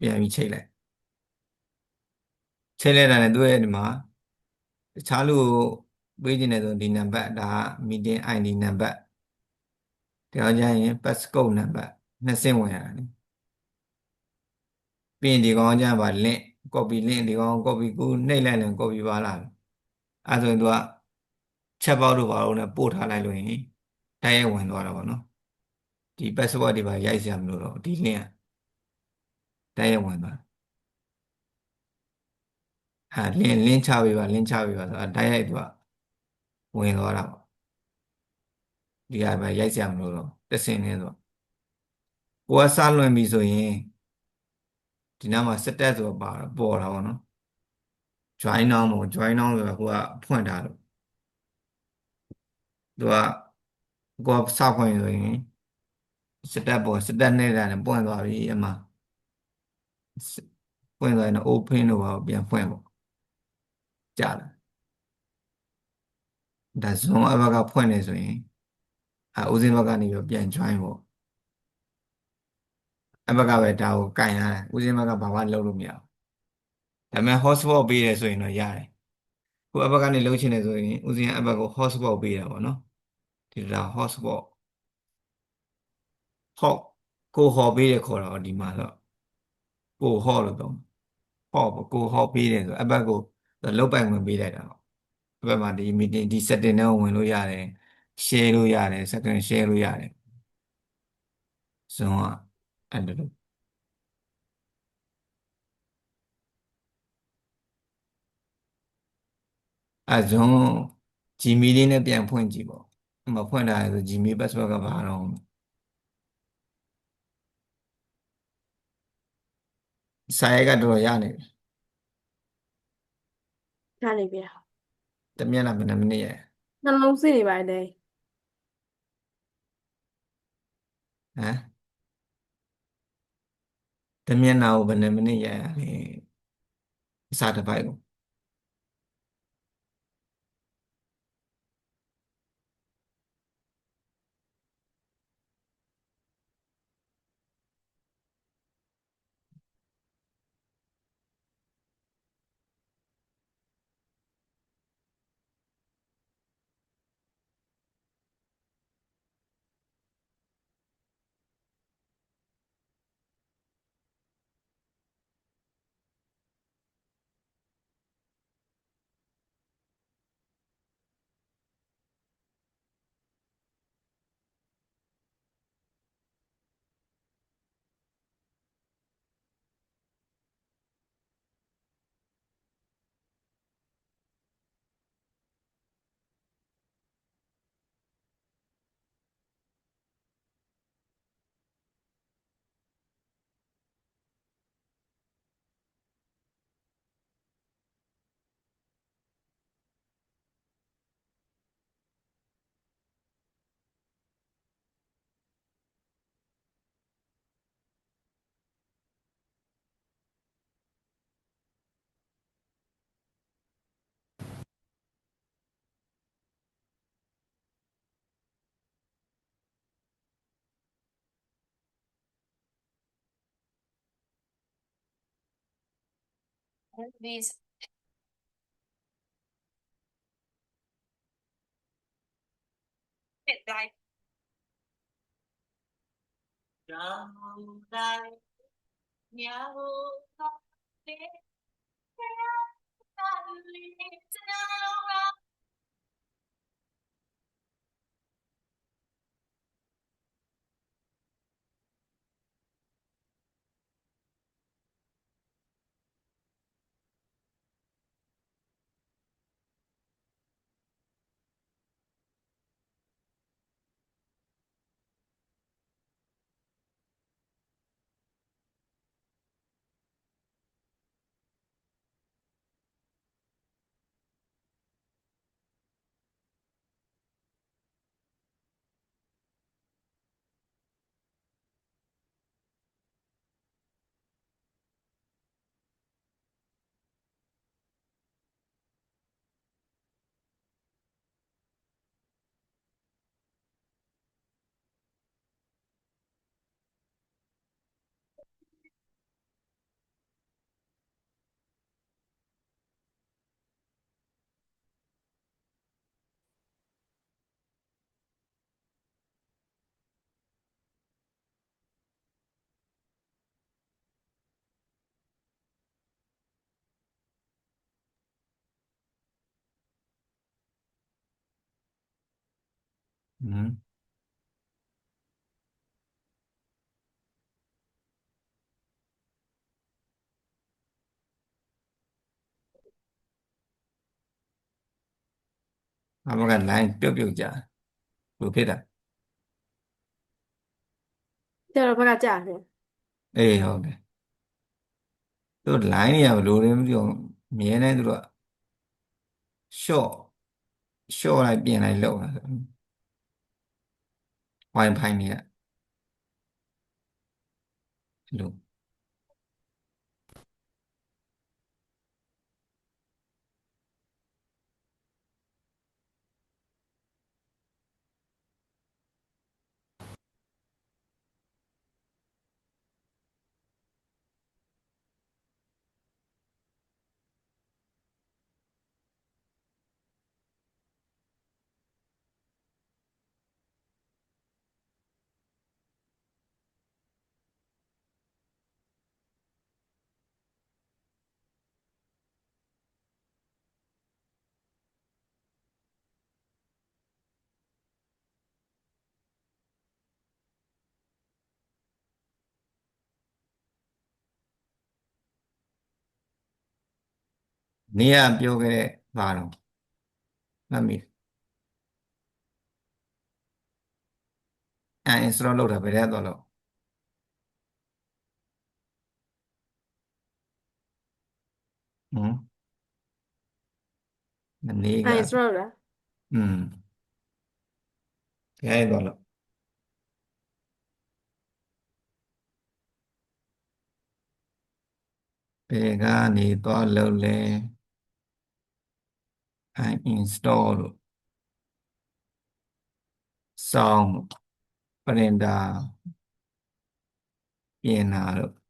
ပြန်ပြီးချိန်လိုက်ချိန်လိုက်တာနဲ့သူ့ရဲ့ဒီမှာတခြားလူကိုပေးခြင်းနဲ့ဆိုဒီနံပါတ်ဒါက meeting ID နံပါတ်တရားကြရင် passcode နံပါတ်နှစ်ဆင့်ဝင်ရတာလေပြီးရင်ဒီကောင်ကျပါ link copy link ဒီကောင် copy ကိုနှိပ်လိုက်ရင် copy ပါလာအဲဆိုရင်သူကချက်ပေါက်တို့ဘာလို့လဲပို့ထားလိုက်လို့ရင်တိုက်ရိုက်ဝင်သွားတာပေါ့နော်ဒီ password တွေပါရိုက်စရာမလိုတော့ဒီ link က တိုက်ရိုက်ဝင်သွားဟာ link link ချပေးပါ link ချပေးပါဆိုတာတိုက်ရိုက်သူကဝင်သွားတာပေါ့ဒီကပဲရိုက်စရာမလိုတော့တက်စင်နေဆိုကိုကစလွန်ပြီဆိုရင်ဒီနားမှာစတက်ဆိုတော့ပါပေါ်တာပေါ့နော် join now မို့ join now ဆိုတာကိုကဖွင့်ထားလို့သူကကိုကစဖွင့်ဆိုရင်စတက်ပေါ်စတက်နေတာနဲ့ပွင့်သွားပြီအမှ ပွင့်သွားရင် open လို့ပါပြန်ဖွင့်ပေါ့ကြာလာဒါ zone အဘက်ကဖွင့်နေဆိုရင်အဲဦးစင်းဘက်ကနေပြီးပြန် join ပေါ့အဘက်ကပဲဒါကိုကင်ရတယ်ဦးစင်းဘက်ကဘာမှလုပ်လို့မရဘူးဒါပေမဲ့ hotspot ပေးတယ်ဆိုရင်တော့ရတယ်ကိုအဘက်ကနေလုပ်ချင်တယ်ဆိုရင်ဦးစင်းအဘက်ကို hotspot ပေးတာပေါ့နော်ဒီဒါ hotspot ဟော့ကိုဟော်ပေးတယ်ခေါ်တော့ဒီမှာတော့ ကိုဟော့လို့တော့ဟော့ပေါ့ကိုဟော့ပေးတယ်ဆိုအဘက်ကိုလုတ်ပိုင်ဝင်ပေးလိုက်တာပေါ့အဘက်မှာဒီ meeting ဒီ setting နဲ့ဝင်လို့ရတယ် share လို့ရတယ် second share လို့ရတယ်ဆိုတော့အဲ့ဒါလို့အဲဇွန် Gmail လေးနဲ့ပြန်ဖွင့်ကြည့်ပေါ့မဖွင့်တာဆို Gmail password ကဘာတော့ စာရိုက်ကတော်တော်ရနေပြီရနေပြီလားတမျက်နှာဘယ်နှမိနစ်ရနှလုံးစိနေပါတယ်ဟမ်တမျက်နှာကိုဘယ်နှမိနစ်ရရလဲအစာတစ်ပိုက်ကို These ဖြ ဟမ်အမကလိုင်းပြုတ်ပြုတ်ကြဘယ်လိုဖြစ်တာကျတော့ဘက်ကကြာတယ်အေးဟုတ်တယ်သူတို့ line တွေကဘယ်လိုလဲမသိဘူးအမြဲတမ်းသူတို့က short short လိုက်ပြင်လိုက်လောက်တာ wifi နေရလို့ နေရပြောခဲ့တဲ့ဘာတော့မှတ်မိအဲ install လုပ်တာဘယ်တဲ့တော့လို့ဟမ်မနေ့ကအဲဆိုတော့လားอืมခဲတော့လို့ဘယ်ကနေတော့လုပ်လဲ I install လို့ sound printer ပြင်တာလို့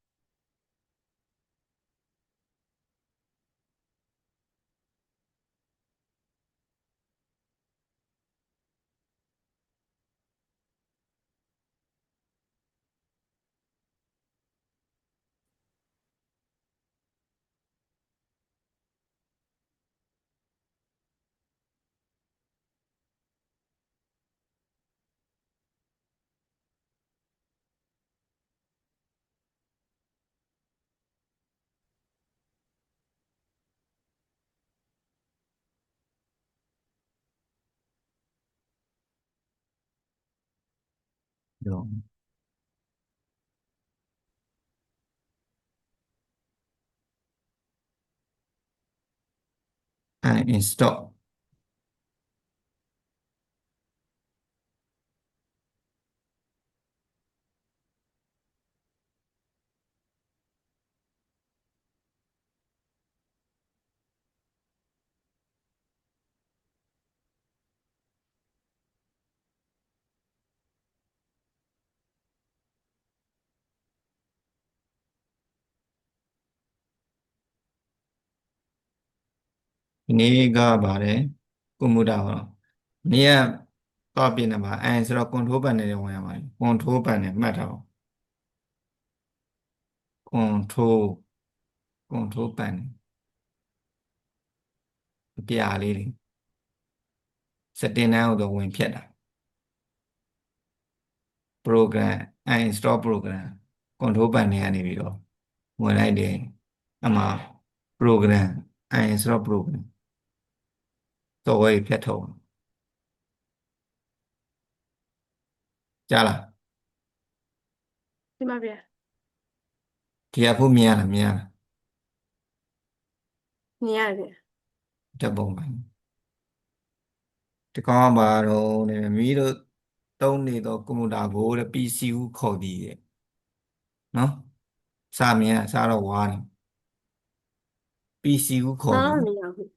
တော့ I install ဒီနေ့ကပါတယ်ကွန်ပျူတာဟောနေ့ကတော့ပြင်နေပါအဲဆိုတော့ control panel တွေဝင်ရပါတယ် control panel မှတ်ထားအောင် control control panel အပြာလေးတွေ setting တန်းကိုတော့ဝင်ဖြတ်တာ program uninstall program control panel ကနေပြီးတော့ဝင်လိုက်တယ်အမှာ program uninstall program တော့ဝေးဖြတ်ထုတ်ကြားလားဒီမှာဗျာဒီအဖို့မြင်ရလားမြင်ရလားမြင်ရတယ်ဗျာဓာတ်ပုံပါဒီကောင်ကဘာတော့နေမီးတို့တုံးနေတော့ကွန်ပျူတာကိုတဲ့ PC ဟုခေါ်သည်တဲ့နော်စာမြင်ရစာတော့ဝါနေ PC ဟုခေါ်နားသည်မမြင်ဘူး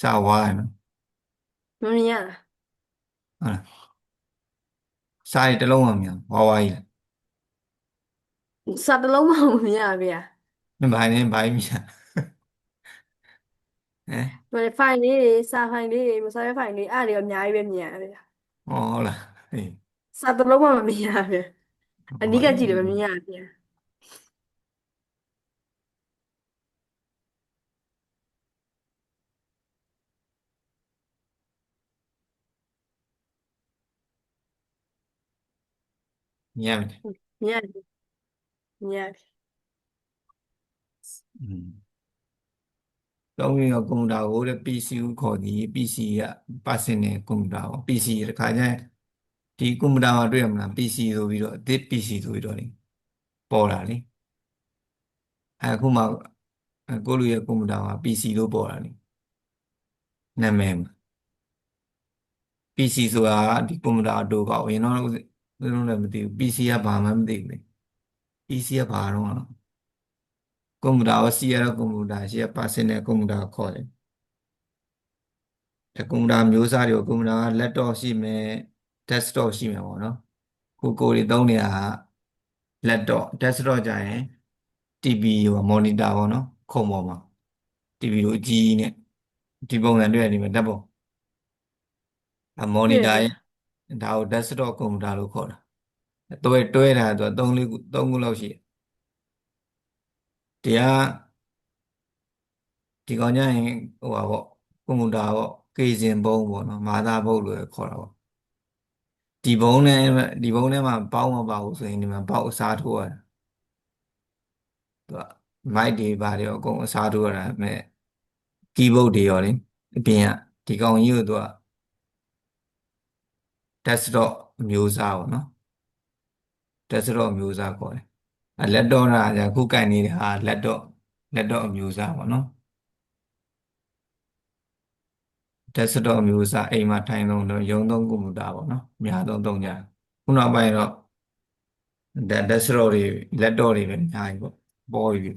စာဝါရနော်မမြင်ရဟုတ်လားစာရီတစ်လုံးမှမမြင်ဝါဝါကြီးလားစာတစ်လုံးမှမမြင်ရဗျာမင်းဘာနေဘာကြီးမြင်ဟမ်ဒီဖိုင်လေးတွေစာဖိုင်လေးတွေမစာရွက်ဖိုင်လေးအဲ့ဒါတွေအများကြီးပဲမြင်ရဗျာဟောဟုတ်လားဟေးစာတစ်လုံးမှမမြင်ရဗျာအနိကကြည့်တယ်မမြင်ရဗျာ ညံ့တယ်မြတ်တယ်မြတ်တယ်อืมသုံးပြီးတော့ကွန်ပျူတာကိုတဲ့ PC ကိုခေါ်သည် PC ကပတ်စင်တဲ့ကွန်ပျူတာပေါ့ PC တခါကျရင်ဒီကွန်ပျူတာမှာတွေ့ရမလား PC ဆိုပြီးတော့အသစ် PC ဆိုပြီးတော့လေပေါ်လာလေအဲအခုမှအဲကိုလူရဲ့ကွန်ပျူတာမှာ PC လို့ပေါ်လာလေနာမည်မှာ PC ဆိုတာကဒီကွန်ပျူတာအတူကောက်ရင်တော့ ဦးဇင်းတို့လည်းမသိဘူး PC ကဘာမှမသိဘူးလေ PC ကဘာတော့လဲကွန်ပျူတာကို C ရတဲ့ကွန်ပျူတာရှိရပါစင်တဲ့ကွန်ပျူတာခေါ်တယ်ဒီကွန်ပျူတာမျိုးစားတွေကိုကွန်ပျူတာက laptop ရှိမယ် desktop ရှိမယ်ပေါ့နော်ခုကိုယ်တွေသုံးနေတာက laptop desktop ကြရင် TV ဟို monitor ပေါ့နော်ခုံပေါ်မှာ TV ကိုအကြီးကြီးနဲ့ဒီပုံစံတွေ့ရနေမှာဓာတ်ပုံအ monitor ရဲ့ ဒါကို desktop ကွန်ပျူတာလို့ခေါ်တာတွဲတွဲတာဆိုတော့3 4ခု3ခုလောက်ရှိတယ်ဒီကဒီကောင်ကြရင်ဟိုပါပေါ့ကွန်ပျူတာပေါ့ကေစင်ဘုံပေါ့နော်မာသာဘုတ်လို့ခေါ်တာပေါ့ဒီဘုံနဲ့ဒီဘုံထဲမှာပေါင်းမပါဘူးဆိုရင်ဒီမှာပေါက်အစားထိုးရတာသူကမိုက်တွေပါတွေရောအကုန်အစားထိုးရတာမဲ့ကီးဘုတ်တွေရောလေအပြင်ကဒီကောင်ကြီးကိုသူက desktop အမျိုးအစားပေါ့နော် desktop အမျိုးအစားခေါ်တယ်အဲ laptop ကじゃခုကင်နေတဲ့ဟာ laptop laptop အမျိုးအစားပေါ့နော် desktop အမျိုးအစားအိမ်မှာထိုင်သုံးတော့ရုံသုံးကွန်ပျူတာပေါ့နော်အများသုံးသုံးကြတယ်ခုနောက်ပိုင်းတော့ da- desktop တွေ laptop တွေပဲအများကြီးပေါ့ပေါ်ပြီ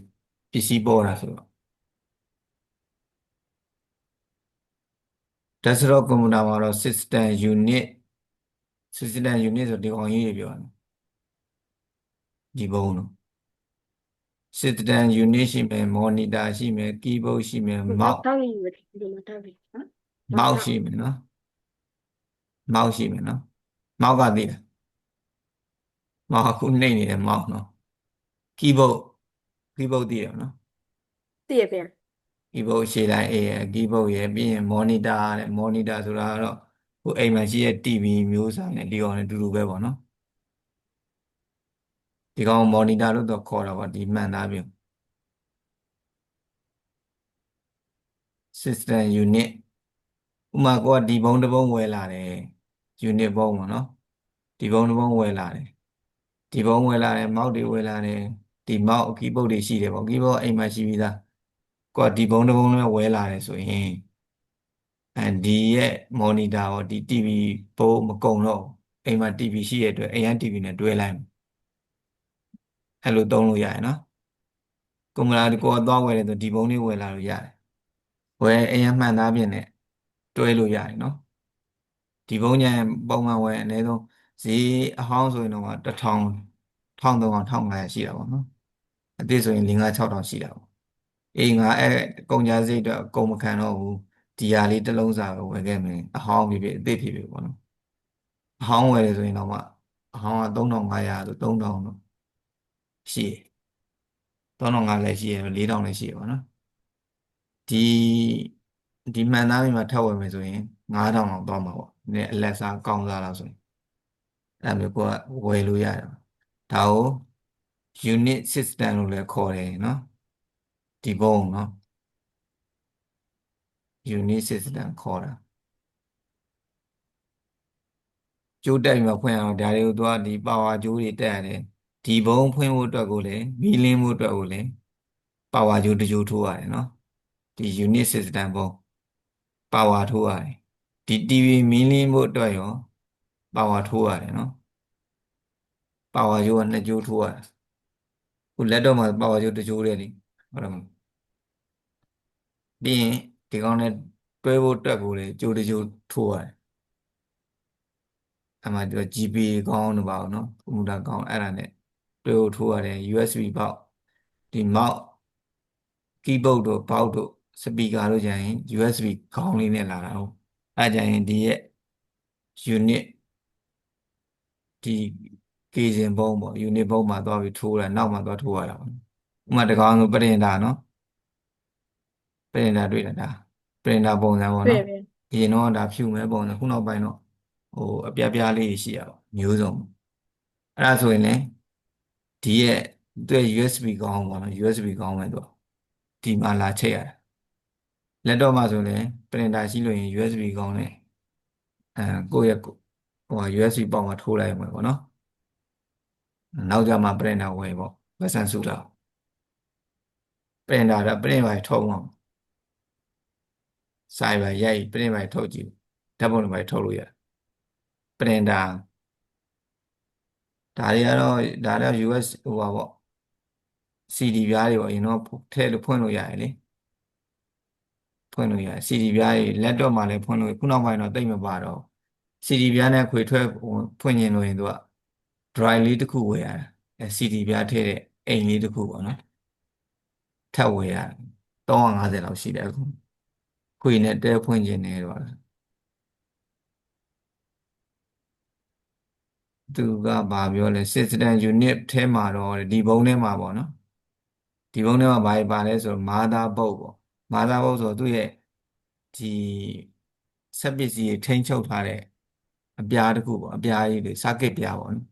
PC ပေါ်တာဆိုတော့ desktop ကွန်ပျူတာမှာတော့ system unit system unit ဆိုဒီကောင်ကြီးတွေပြောတယ်ဒီဘုံတော့ system unit ရှိမယ် monitor ရှိမယ် keyboard ရှိမယ် mouse တောက်ရည်ပဲဒီမှာတောက်ရည်နော် mouse ရှိမယ်နော် mouse ရှိမယ်နော် mouse ကသိတယ် mouse အခုနှိပ်နေတဲ့ mouse နော် keyboard keyboard သိတယ်နော်သိရပြန် keyboard ရှေ့တိုင်း A ရယ် keyboard ရယ်ပြီးရင် monitor တဲ့ monitor ဆိုတာကတော့ ဟိုအိမ်မှာရှိတဲ့ TV မျိုးစားနဲ့ဒီကောင်နဲ့အတူတူပဲပေါ့နော်ဒီကောင် monitor လို့တော့ခေါ်တာပေါ့ဒီမှန်သားမျိုး system unit ဥပမာကိုကဒီဘုံတစ်ဘုံဝယ်လာတယ် unit ဘုံပေါ့နော်ဒီဘုံတစ်ဘုံဝယ်လာတယ်ဒီဘုံဝယ်လာတယ် mouse တွေဝယ်လာတယ်ဒီ mouse keyboard တွေရှိတယ်ပေါ့ keyboard အိမ်မှာရှိပြီးသားကိုကဒီဘုံတစ်ဘုံလည်းဝယ်လာတယ်ဆိုရင် အဲဒီရဲ့ monitor ရောဒီ TV ဘုံမကုံတော့ဘူးအိမ်မှာ TV ရှိရတဲ့အတွက်အိမ်က TV နဲ့တွဲလိုက်မယ်အဲ့လိုသုံးလို့ရရနော်ကွန်ပျူတာဒီကိုကသွားဝယ်တယ်ဆိုဒီဘုံလေးဝယ်လာလို့ရတယ်ဝယ်အိမ်ကမှန်သားပြင်နဲ့တွဲလို့ရတယ်နော်ဒီဘုံညာပုံမှန်ဝယ်အနည်းဆုံးဈေးအဟောင်းဆိုရင်တော့1000 1300 1500ရှိတာပေါ့နော်အသစ်ဆိုရင်5 6000ရှိတာပေါ့အေးငါအဲ့ကုန်ကြစိတ်တော့အကုန်မခံတော့ဘူး ဒီဟာလေးတစ်လုံးစာပဲဝယ်ခဲ့မယ်အဟောင်းဖြစ်ဖြစ်အသစ်ဖြစ်ဖြစ်ပေါ့နော်အဟောင်းဝယ်တယ်ဆိုရင်တော့မှအဟောင်းက3500ဆို3000တော့ရှိတယ်3500လည်းရှိရ4000လည်းရှိရပါတော့ဒီဒီမှန်သားမိမှာထပ်ဝယ်မယ်ဆိုရင်9000လောက်သွားမှာပေါ့နည်းအလက်စားကောင်းစားလားဆိုရင်အဲ့မျိုးကိုကဝယ်လို့ရတယ်ဒါကို unit system လို့လည်းခေါ်တယ်နော်ဒီဘုံနော် unit system ခေါ်တာကျိုးတက်ပြီးမှဖွင့်အောင်ဒါတွေကိုသူကဒီ power ကျိုးတွေတက်ရတယ်ဒီဘုံဖွင့်ဖို့အတွက်ကိုလည်းမီးလင်းဖို့အတွက်ကိုလည်း power ကျိုးတစ်ကျိုးထိုးရတယ်နော်ဒီ unit system ဘုံ power ထိုးရတယ်ဒီ TV မီးလင်းဖို့အတွက်ရော power ထိုးရတယ်နော် power ကျိုးကနှစ်ကျိုးထိုးရတယ်ခု laptop မှာ power ကျိုးတစ်ကျိုးတည်းလေဟုတ်တယ်မလားပြီးရင် ဒီကောင်နဲ့တွဲဖို့အတွက်ကိုလေကျိုးတစ်ကျိုးထိုးရတယ်အမှဒီ GPA ကောင်းလို့ပါဘူးနော်ကွန်ပျူတာကောင်းအဲ့ဒါနဲ့တွဲဖို့ထိုးရတယ် USB ပေါက်ဒီ mouse keyboard တို့ mouse တို့ speaker တို့ကြရင် USB ခေါင်းလေးနဲ့လာတာဟုတ်အဲ့ကြရင်ဒီရဲ့ unit ဒီကေစင်ဘုံပေါ့ unit ဘုံမှာသွားပြီးထိုးတာနောက်မှာသွားထိုးရတာပေါ့ဥပမာတကောင်ဆိုပရင်တာနော် ပရင်တာတွေ့တာဒါပရင်တာပုံစံပေါ့တွေ့နော်ပြန်အရင်တော့ဒါဖြူမဲ့ပုံစံခုနောက်ပိုင်းတော့ဟိုအပြားပြားလေးရှိရပါမျိုးစုံအဲ့ဒါဆိုရင်လည်းဒီရဲ့သူရဲ့ USB ကောင်းပေါ့နော် USB ကောင်းမယ်သူကဒီမှာလာချိန်ရတယ်လက်တော့မှာဆိုရင်ပရင်တာရှိလို့ရင် USB ကောင်းတယ်အဲကိုယ့်ရဲ့ဟိုဟာ USB ပေါက်မှာထိုးလိုက်မှာပေါ့နော်နောက်ကြမှာပရင်တာဝယ်ပေါ့ပတ်စံစုတာပရင်တာတော့ပရင်ပါထုတ်အော င်စိုက်ပါရိုက်ပရင်ပါထုတ်ကြည့်ဓာတ်ပုံတွေပါထုတ်လို့ရတယ်ပရင်တာဒါတွေကတော့ဒါတော့ US ဟိုပါပေါ့ CD ပြားတွေပေါ့အရင်တော့ထည့်လို့ဖွင့်လို့ရတယ်လေဖွင့်လို့ရတယ် CD ပြားတွေ laptop မှာလည်းဖွင့်လို့ခုနောက်ပိုင်းတော့တိတ်မပါတော့ CD ပြားနဲ့ခွေထွက်ဖွင့်ရင်လို့ရင်သူက drive လေးတစ်ခုဝယ်ရတယ်အဲ CD ပြားထည့်တဲ့အိမ်လေးတစ်ခုပေါ့နော်ထပ်ဝယ်ရတယ်350လောက်ရှိတယ်အခု ခွေနဲ့တဲဖွင့်ခြင်းနေတော့သူကဘာပြောလဲ system unit ထဲမှာတော့ဒီဘုံထဲမှာပေါ့နော်ဒီဘုံထဲမှာဘာပါလဲဆိုတော့ mother board ပေါ့ mother board ဆိုတော့သူ့ရဲ့ဒီစက်ပစ္စည်းတွေထိန်းချုပ်ထားတဲ့အပြားတစ်ခုပေါ့အပြားကြီးတွေ circuit ပြားပေါ့နော်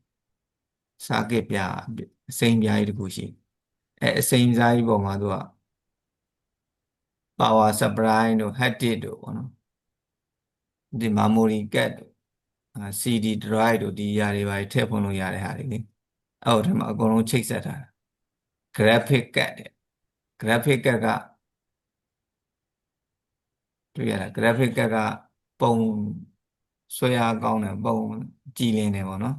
circuit ပြားအစိမ်းပြားကြီးတစ်ခုရှိအဲအစိမ်းစားကြီးပေါ်မှာသူက power supply တို့ hard disk တို့ပေါ့နော်ဒီ memory card တို့ CD drive တို့ဒီຢာတွေပါထည့်ဖွင့်လို့ရတဲ့ဟာတွေလေအဲ့ဟိုထဲမှာအကုန်လုံးချိတ်ဆက်ထားတာ graphic card တဲ့ graphic card ကတွေ့ရတာ graphic card ကပုံဆွဲအားကောင်းတယ်ပုံကြည်လင်တယ်ပေါ့နော်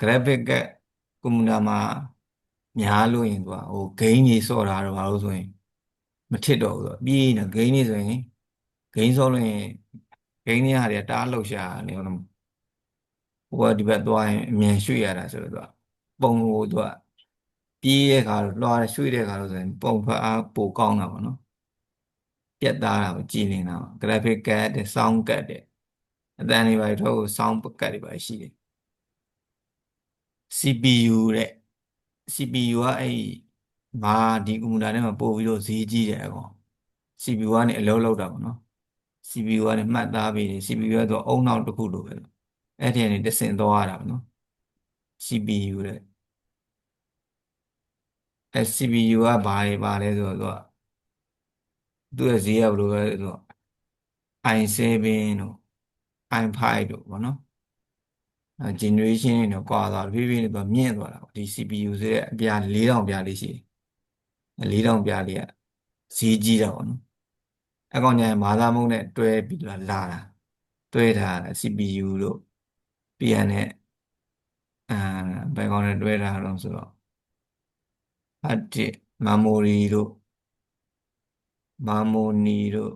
graphic card ကွန်ပျူတာမှာများလို့ရင်သူကဟို gain ကြီးစော့တာတော့ဘာလို့ဆိုရင် မထစ်တော့ဘူးဆိုပြီးနေ gain ကြီးဆိုရင် gain စော့လို့ရင် gain ကြီးဟာတွေတအားလှုပ်ရှားနေတော့ဟိုကဒီဘက်သွားရင်အမြန်ရွှေ့ရတာဆိုတော့သူကပုံကိုသူကပြေးတဲ့ခါတော့လွှားရွှေ့တဲ့ခါတော့ဆိုရင်ပုံဖတ်အားပိုကောင်းတာပေါ့နော်ပြတ်သားတာကိုကြည်နေတာ graphic card တဲ့ sound card တဲ့အတန်တွေပါထုတ် sound card တွေပါရှိတယ် CPU တဲ့ CPU ကအဲ့ မာဒီကွန်ပျူတာထဲမှာပို့ပြီးတော့ဈေးကြီးတယ်အကောင် CPU ကနေအလုပ်လုပ်တာပေါ့နော် CPU ကနေမှတ်သားပြီးတယ် CPU ကတော့အုံနောက်တစ်ခုလိုပဲအဲ့ဒီကနေတဆင့်သွားရတာပေါ့နော် CPU တဲ့အဲ CPU ကဘာတွေပါလဲဆိုတော့သူကသူ့ရဲ့ဈေးကဘယ်လိုလဲဆိုတော့ i7 တို့ i5 တို့ပေါ့နော် generation တွေတော့ကွာသွားတယ်ဖြည်းဖြည်းနဲ့တော့မြင့်သွားတာပေါ့ဒီ CPU ဆိုတဲ့အပြား4000ပြားလေးရှိတယ် 4000ပြားလေးကဈေးကြီးတာပေါ့နော်အကောင်ညာမာသာမုံနဲ့တွဲပြီးတော့လာတာတွဲထားတာ CPU တို့ပြန်နဲ့အာဘယ်ကောင်နဲ့တွဲထားတော့ဆိုတော့ hard disk memory တို့ memory တို့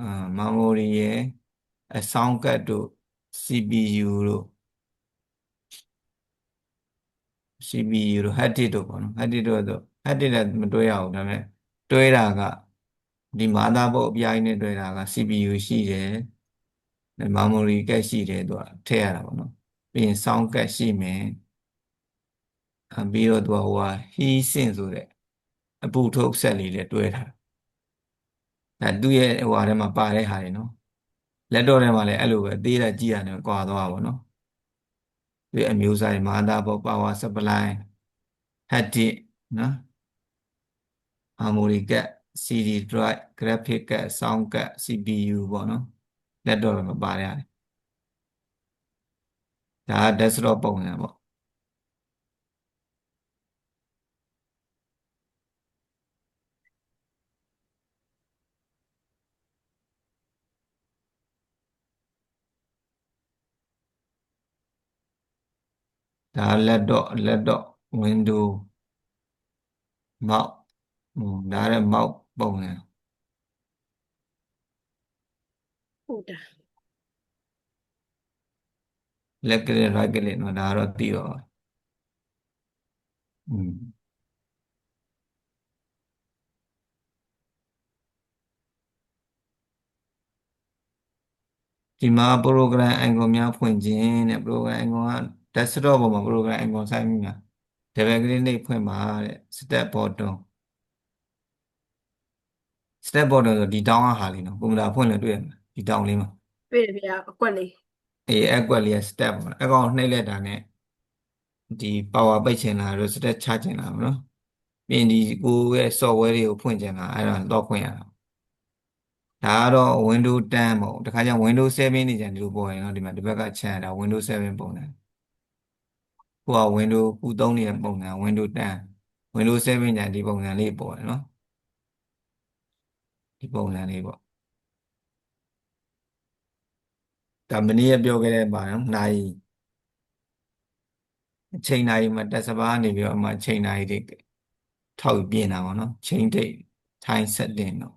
အာ memory ရဲ့အ sound card တို့ CPU တို့ CPU တို့ hard disk တို့ပေါ့နော် hard disk တို့ဆို hard disk လည်းမတွဲရဘူးဒါပေမဲ့တွဲတာကဒီ motherboard အပြားကြီးနဲ့တွဲတာက CPU ရှိတယ် memory card ရှိတယ်သူကထည့်ရတာပေါ့နော်ပြီးရင် sound card ရှိမယ်အပြီးတော့သူကဟိုဟာ heat sink ဆိုတဲ့အပူထုတ်ဆက်လေးလည်းတွဲထားအဲသူ့ရဲ့ဟိုဟာထဲမှာပါတဲ့ဟာတွေနော်လက်တော့ထဲမှာလည်းအဲ့လိုပဲအသေးတာကြည့်ရတယ်ကွာသွားပါတော့ဒီအမျိုးအစားတွေမာတာပေါ့ power supply hard disk နော် memory card CD drive graphic card sound card CPU ပေါ့နော်လက်တော့မှာပါရတယ်ဒါက desktop ပုံစံပေါ့ဒါလက်တော့လက်တော့ window mouse ဟို ဒါလည်း mouse ပုံစံဟုတ်တာလက်ကလေး right ကလေးနော်ဒါတော့သိတော့อืมဒီမှာ program icon များဖွင့်ခြင်းတဲ့ program icon က desktop ပေါ်မှာ program icon ဆိုင်မိမှာ double click နဲ့ဖွင့်ပါတဲ့ step button step button ဆိုဒီတောင်းအားဟာလေးနော်ကွန်ပျူတာဖွင့်လို့တွေ့ရမှာဒီတောင်းလေးမှာတွေ့တယ်ဗျာအကွက်လေးအေးအကွက်လေးက step ပေါ့အကောင်နှိပ်လိုက်တာနဲ့ဒီ power ပိတ်ချင်တာ reset ချချင်တာပေါ့နော်ပြီးရင်ဒီကိုယ့်ရဲ့ software တွေကိုဖွင့်ချင်တာအဲ့ဒါတော့ဖွင့်ရတာဒါကတော့ Windows 10ပေါ့တခါကျ Windows 7နေကြဒီလိုပေါ်ရင်တော့ဒီမှာဒီဘက်ကချန်တာ Windows 7ပုံစံကိုက Windows ခုသုံးနေတဲ့ပုံစံ Windows 10 Windows 7ညာဒီပုံစံလေးပေါ်တယ်နော် ဒီပုံစံလေးပေါ့ဒါမနေ့ကပြောခဲ့တဲ့ပါနော်နိုင်အချိန်နိုင်မှာတက်စပါးနေပြီးတော့အမှအချိန်နိုင်တွေထောက်ပြင်တာပေါ့နော်ချိန်ဒိတ် time setting တော့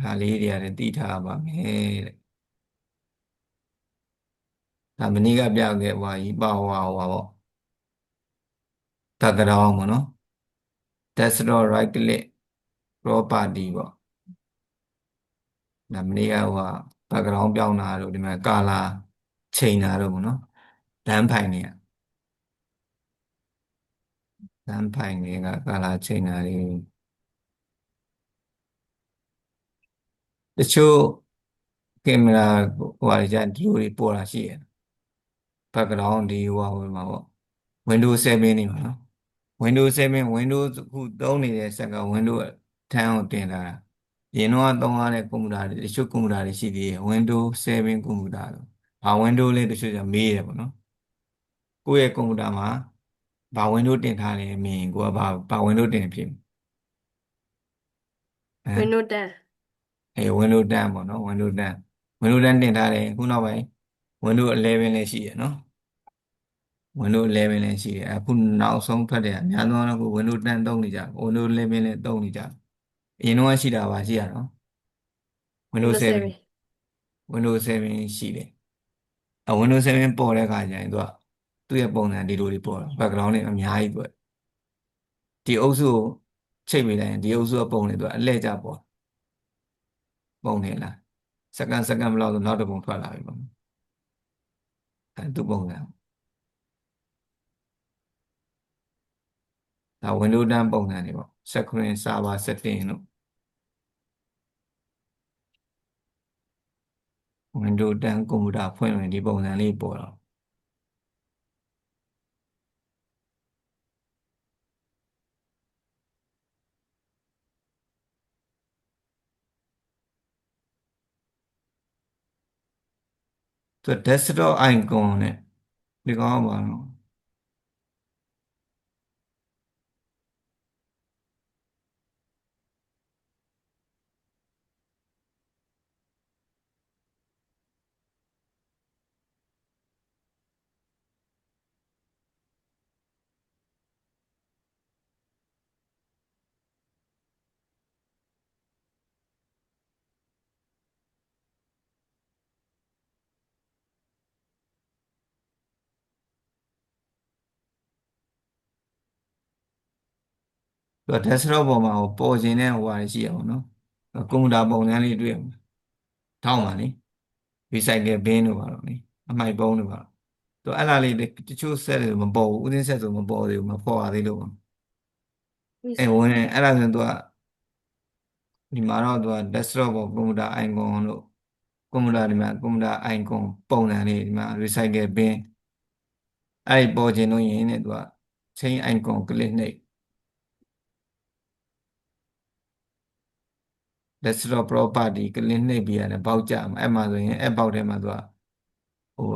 ဒါလေးတွေရတယ်တည်ထားပါမယ်တဲ့ဒါမနေ့ကပြခဲ့ဟွာကြီးပါဟွာဟွာပေါ့တက်ကရောင်းပေါ့နော် desktop right click property ပေါ့ဒါမနေ့ကဟိုက background ပြောင်းတာတို့ဒီမှာ color ချိန်တာတို့ပေါ့နော်လမ်းဖိုင်တွေကလမ်းဖိုင်တွေက color ချိန်တာတွေတချို့ကင်မရာဟိုဟာတွေじゃဒီလိုတွေပေါ်တာရှိရ background ဒီဟိုဟာမှာပေါ့ Windows 7နေမှာနော် Windows 7 Windows ခုသုံးနေတဲ့ဆက်က Windows 10ကိုတင်လာတာရင်တော့သုံးရတဲ့ကွန်ပျူတာတွေတချို့ကွန်ပျူတာတွေရှိသေးတယ် Windows 7ကွန်ပျူတာလို့ဘာ Windows လဲတချို့じゃမေးရပေါ့နော်ကိုယ့်ရဲ့ကွန်ပျူတာမှာဘာ Windows တင်ထားလဲမြင်ကိုကဘာဘာ Windows တင်ဖြစ်ဟမ် Windows 10အဲ Windows 10ပေါ့နော် Windows 10 Windows 10တင်ထားတယ်ခုနောက်ပိုင်း Windows 11လည်းရှိရနော် Windows 11လည်းရှိတယ်အခုနောက်ဆုံးထွက်တယ်အများဆုံးတော့ခု Windows 10သုံးနေကြ Windows 11လည်းသုံးနေကြအရင်တော့ရှိတာပါရှိရနော် Windows 7 Windows 7ရှိတယ်အ Windows 7ပေါ်တဲ့အခါကျရင်သူကသူ့ရဲ့ပုံစံဒီလိုတွေပေါ်တာ background တွေအများကြီးပေါ်ဒီအုပ်စုကိုချိတ်ပေးလိုက်ရင်ဒီအုပ်စုကပုံတွေသူကအလှည့်ကျပေါ်ပုံနေလားစက္ကန့်စက္ကန့်မလောက်ဆိုနောက်တစ်ပုံထွက်လာပြီပေါ့အဲသူ့ပုံစံ ဒါ Windows 10ပုံစံတွေပေါ့ Screen Server Setting တို့ Windows 10ကွန်ပျူတာဖွင့်ရင်ဒီပုံစံလေးပေါ်တော့သူ desktop icon နဲ့ဒီကောင်ကဘာ လို့သူ desktop ပေါ်မှာပေါ်ခြင်းတဲ့ဟိုဟာရှိရပါတော့ကွန်ပျူတာပုံစံလေးတွေ့ရမှာထောင်းပါလေ recycle bin တို့ပါတော့လေအမိုက်ပုံးတို့ပါသူအဲ့လားလေးတချို့ set တွေမပေါ်ဘူးဥစဉ် set ဆိုမပေါ်သေးဘူးမပေါ်ရသေးလို့အဲဝင်အဲ့ဒါဆိုသူကဒီမှာတော့သူက desktop ပေါ်ကွန်ပျူတာ icon တို့ကွန်ပျူတာဒီမှာကွန်ပျူတာ icon ပုံစံလေးဒီမှာ recycle bin အဲ့ဒီပေါ်ခြင်းလို့ရင်တဲ့သူက change icon click နှိပ် desktop property ကလင်းနှိပ်ပြီးရတယ်ပေါက်ကြမှာအဲ့မှာဆိုရင်အဲ့ပေါက်ထဲမှာသူကဟို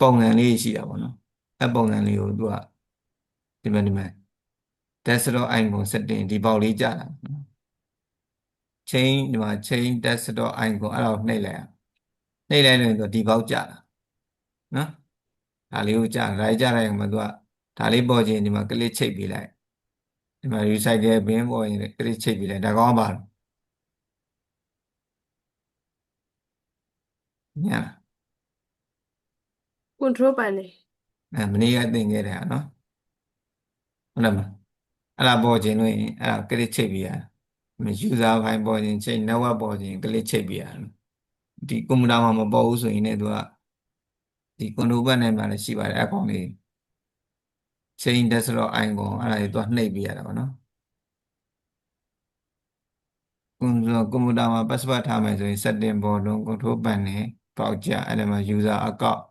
ပုံစံလေးရှိတာပေါ့နော်အဲ့ပုံစံလေးကိုသူကဒီမှာဒီမှာ desktop icon setting ဒီပေါက်လေးကြာတာနော် chain ဒီမှာ chain desktop icon အဲ့ဒါကိုနှိပ်လိုက်ရနှိပ်လိုက်လို့သူဒီပေါက်ကြာတာနော်ဒါလေးကိုကြာဒါလေးကြာလိုက်မှာသူကဒါလေးပေါ်ခြင်းဒီမှာ click ချိတ်ပေးလိုက်ဒီမှာ recycle bin ပေါ်ရင် click ချိတ်ပေးလိုက်ဒါကောင်းပါလား ညာ control panel အဲမနေ့ကသင်ခဲ့တယ်ဟာနော်ဟုတ်လားမအဲ့ဒါပေါ်ခြင်းလို့ရင်အဲ့ဒါ click ချိတ်ပေးရ user file ပေါ်ခြင်းချိန် network ပေါ်ခြင်း click ချိတ်ပေးရဒီကွန်ပျူတာမှာမပေါ်ဘူးဆိုရင်လည်းသူကဒီ control panel မှာလည်းရှိပါတယ်အကောင့်လေးချိန် desktop icon အဲ့ဒါတွေသူကနှိပ်ပေးရတာပေါ့နော်ကွန်ကွန်ပျူတာမှာ password ထားမယ်ဆိုရင် setting ပေါ်လုံး control panel ပေါက်ကြအဲ့ဒါမှာ user account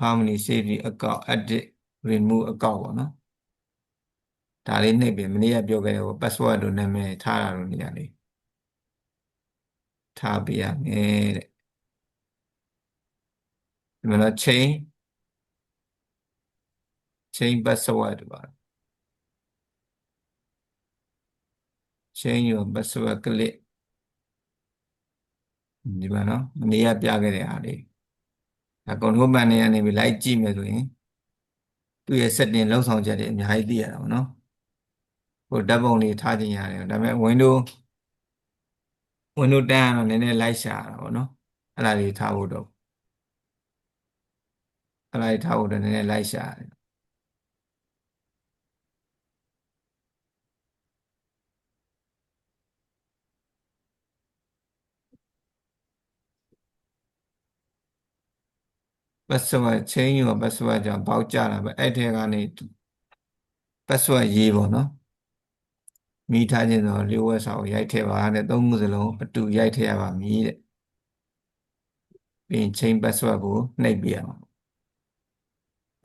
harmony safety account edit remove account ပေါ့နော်ဒါလေးနှိပ်ပြီးမနေ့ကပြောခဲ့တဲ့ဟို password တို့နာမည်ထားတာတို့နေရာလေးထားပြရမယ်တဲ့ဒီမှာတော့ chain chain password တို့ပါ change your password click ဒီမှာနော်မနေ့ကပြခဲ့တဲ့အားလေးဒါ control panel နဲ့ကနေပြီးလိုက်ကြည့်မယ်ဆိုရင်သူ့ရဲ့ setting လောက်ဆောင်ချက်တွေအများကြီးသိရတာပေါ့နော်ဟိုဓာတ်ပုံလေးထားခြင်းရတယ်ဒါပေမဲ့ window window 10ကတော့နည်းနည်းလိုက်ရှာရတာပေါ့နော်အဲ့ဒါလေးထားဖို့တော့အဲ့ဒါလေးထားဖို့တော့နည်းနည်းလိုက်ရှာရတယ် password change your password ကြောင့်ပေါက်ကြတာပဲအဲ့ထဲကနေ password ရေးပေါ့နော်မိထားခြင်းတော့လျှို့ဝှက်စာကိုရိုက်ထည့်ပါတဲ့သုံးခုစလုံးအတူရိုက်ထည့်ရပါမည်တဲ့ပြီးရင် change password ကိုနှိပ်ပြရမှာ